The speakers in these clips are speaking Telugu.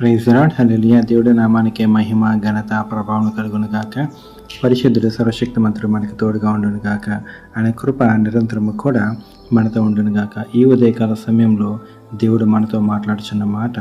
ప్రైజ్ రాడ్ హల్లెలూయా దేవుడి నామానికి మహిమ ఘనత ప్రభావం కలుగును గాక. పరిశుద్ధుడు సర్వశక్తి మంత్రుడు మనకు తోడుగా ఉండును గాక. ఆయన కృప నిరంతరము కూడా మనతో ఉండును గాక. ఈ ఉదయకాల సమయంలో దేవుడు మనతో మాట్లాడుచున్న మాట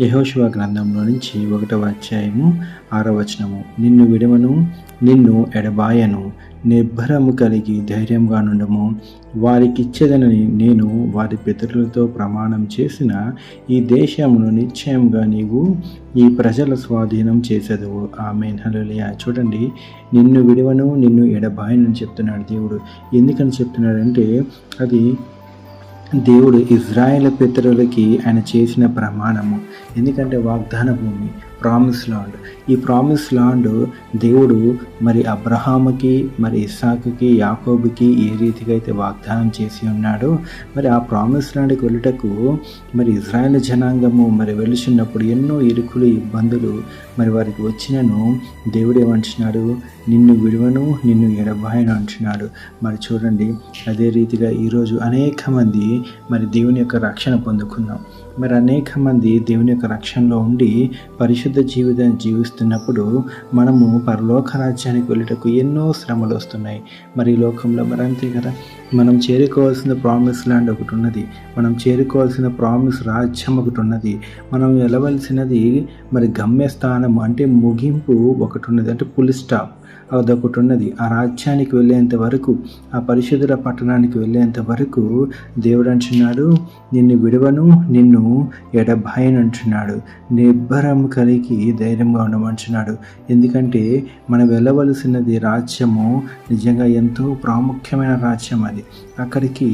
యహోశివ గ్రంథంలో నుంచి ఒకటవ అధ్యాయము ఆరవచనము నిన్ను విడవను నిన్ను ఎడబాయను నిర్భరము కలిగి ధైర్యంగా నుండము. వారికిచ్చేదనని నేను వారి పితరులతో ప్రమాణం చేసిన ఈ దేశమును నిశ్చయంగా నీవు ఈ ప్రజల స్వాధీనం చేసేదవు. ఆమె హలోలియా చూడండి నిన్ను విడవను నిన్ను ఎడబాయనని చెప్తున్నాడు దేవుడు. ఎందుకని చెప్తున్నాడంటే అది దేవుడు ఇజ్రాయేల్ పితరులకి ఆయన చేసిన ప్రమాణము. ఎందుకంటే వాగ్దాన భూమి ప్రామిస్ లాండ్ ఈ ప్రామిస్ లాండ్ దేవుడు మరి అబ్రహాముకి మరి ఇస్సాకుకి యాకోబుకి ఏ రీతిగా అయితే వాగ్దానం చేసి ఉన్నాడో మరి ఆ ప్రామిస్ ల్యాండ్కి వెళ్ళటకు మరి ఇజ్రాయెల్ జనాంగము మరి వెలుచున్నప్పుడు ఎన్నో ఇరుకులు ఇబ్బందులు మరి వారికి వచ్చినను దేవుడు ఏమంటున్నాడు? నిన్ను విడువను నిన్ను ఎడబాయను అంటున్నాడు. మరి చూడండి అదే రీతిగా ఈరోజు అనేక మంది మరి దేవుని యొక్క రక్షణ పొందుకున్నాం. మరి అనేక మంది దేవుని యొక్క రక్షణలో ఉండి పరిశుద్ధ జీవితాన్ని జీవిస్తున్నప్పుడు మనము పరలోక రాజ్యానికి వెళ్ళటకు ఎన్నో శ్రమలు వస్తున్నాయి. మరి ఈ లోకంలో మరి అంతే కదా? మనం చేరుకోవాల్సిన ప్రామిస్ ల్యాండ్ ఒకటి ఉన్నది. మనం చేరుకోవాల్సిన ప్రామిస్ రాజ్యం ఒకటి ఉన్నది. మనం వెళ్ళవలసినది మరి గమ్యస్థానం అంటే ముగింపు ఒకటి ఉన్నది. అంటే పులి స్టాప్ అదొకటి ఉన్నది ఆ రాజ్యానికి వెళ్ళేంత వరకు ఆ పరిశుద్ధుల పట్టణానికి వెళ్ళేంత వరకు దేవుడు అంటున్నాడు నిన్ను విడవను నిన్ను ఎడబాయను అంటున్నాడు నిర్భరం కలిగి ధైర్యంగా ఉండమంటున్నాడు ఎందుకంటే మనం వెళ్ళవలసినది రాజ్యము నిజంగా ఎంతో ప్రాముఖ్యమైన రాజ్యం అది. అక్కడికి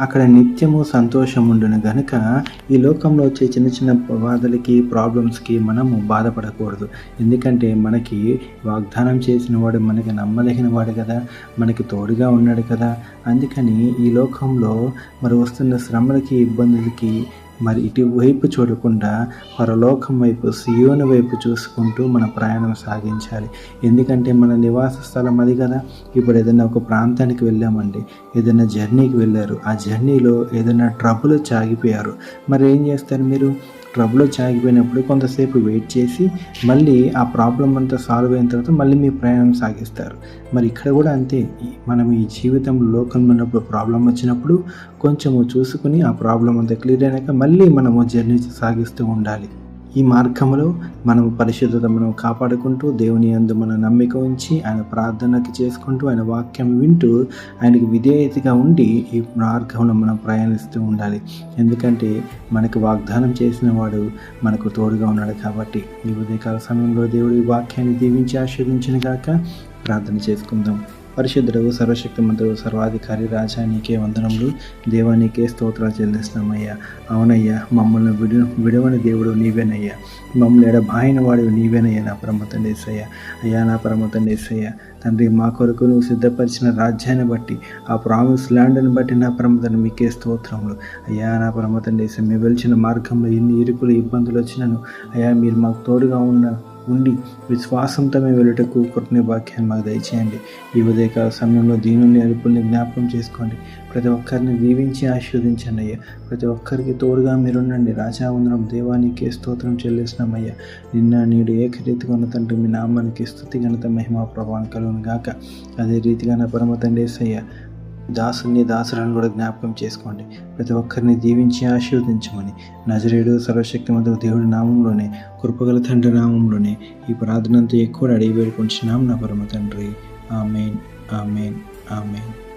అక్కడ నిత్యము సంతోషం ఉండును గనుక ఈ లోకంలో వచ్చే చిన్న చిన్న బాధలకి ప్రాబ్లమ్స్కి మనము బాధపడకూడదు. ఎందుకంటే మనకి వాగ్దానం చేసిన వాడు మనకి నమ్మదగిన వాడు కదా మనకి తోడుగా ఉన్నాడు కదా. అందుకని ఈ లోకంలో మరి వస్తున్న శ్రమలకి ఇబ్బందులకి మరి ఇటువైపు చూడకుండా పరలోకం వైపు సియోని వైపు చూసుకుంటూ మన ప్రయాణం సాగించాలి. ఎందుకంటే మన నివాస స్థలం అది కదా. ఇప్పుడు ఏదైనా ఒక ప్రాంతానికి వెళ్ళామండి ఏదైనా జర్నీకి వెళ్ళారు. ఆ జర్నీలో ఏదైనా ట్రబుల్ చాగిపోయారు. మరి ఏం చేస్తారు మీరు? ట్రబుల్ చాగిపోయినప్పుడు కొంతసేపు వెయిట్ చేసి మళ్ళీ ఆ ప్రాబ్లం అంతా సాల్వ్ అయిన తర్వాత మళ్ళీ మీ ప్రయాణం సాగిస్తారు. మరి ఇక్కడ కూడా అంతే. మనం ఈ జీవితంలో లోకంలో ఉన్నప్పుడు ప్రాబ్లం వచ్చినప్పుడు కొంచెము చూసుకుని ఆ ప్రాబ్లం అంతా క్లియర్ అయినాక మళ్ళీ మనము జర్నీ సాగిస్తూ ఉండాలి. ఈ మార్గంలో మనం పరిశుద్ధతను మనం కాపాడుకుంటూ దేవుని అందు మన నమ్మిక ఉంచి ఆయన ప్రార్థనకి చేసుకుంటూ ఆయన వాక్యం వింటూ ఆయనకి విధేయతగా ఉండి ఈ మార్గంలో మనం ప్రయాణిస్తూ ఉండాలి. ఎందుకంటే మనకు వాగ్దానం చేసిన వాడు మనకు తోడుగా ఉన్నాడు కాబట్టి ఈ ఉదయకాల సమయంలో దేవుడు ఈ వాక్యాన్ని దీవించి ఆశీర్వించిన గాక ప్రార్థన చేసుకుందాం. పరిశుద్ధుడు సర్వశక్తిమంతుడు సర్వాధికారి రాజా నీకే వందనములు. దేవా నీకే స్తోత్రాలు చెల్లిస్తున్నామయ్యా అవునయ్యా మమ్మల్ని విడు విడవని దేవుడు నీవేనయ్యా. మమ్మల్ని ఎడబాయిన వాడు నీవేనయ్యా నా ప్రమతం తండ్రి అయ్యా నా ప్రమతం తండ్రి తండ్రి మా కొరకు నువ్వు సిద్ధపరిచిన రాజ్యాన్ని బట్టి ఆ ప్రామిస్ ల్యాండ్ని బట్టి నా పరమతను మీకే స్తోత్రములు. అయ్యా నా పరమతండి మేము వెలిచిన మార్గంలో ఎన్ని ఇరుకులు ఇబ్బందులు వచ్చినాను అయ్యా మీరు మాకు తోడుగా ఉన్న ఉండి విశ్వాసంతో మేము వెళ్ళటకు కృతజ్ఞ వాక్యాన్ని మాకు దయచేయండి. ఈ ఉదయకాల సమయంలో దీనిని అరుపుల్ని జ్ఞాపకం చేసుకోండి. ప్రతి ఒక్కరిని దీవించి ఆశీర్వదించండి అయ్యా. ప్రతి ఒక్కరికి తోడుగా మీరుండండి. రాజావందనం దేవానికి స్తోత్రం చెల్లిస్తున్నామయ్యా. నిన్న నీడు ఏకరీతిగా ఉన్న తండ్రి మీ నామానికి స్థుతి ఘనత మహిమా ప్రభావం కలుగును గాక. అదే రీతిగా నా పరమ తండ్రి దాసుని దాసులను కూడా జ్ఞాపకం చేసుకోండి. ప్రతి ఒక్కరిని దీవించి ఆశీర్వదించమని నజరేడు సర్వశక్తిమంతుడు దేవుడి నామంలోనే కృపగల తండ్రి నామంలోనే ఈ ప్రార్థనంతా ఎక్కువ అడిగి వేడుకుంటున్నాం నా పరమ తండ్రి. Amen amen amen.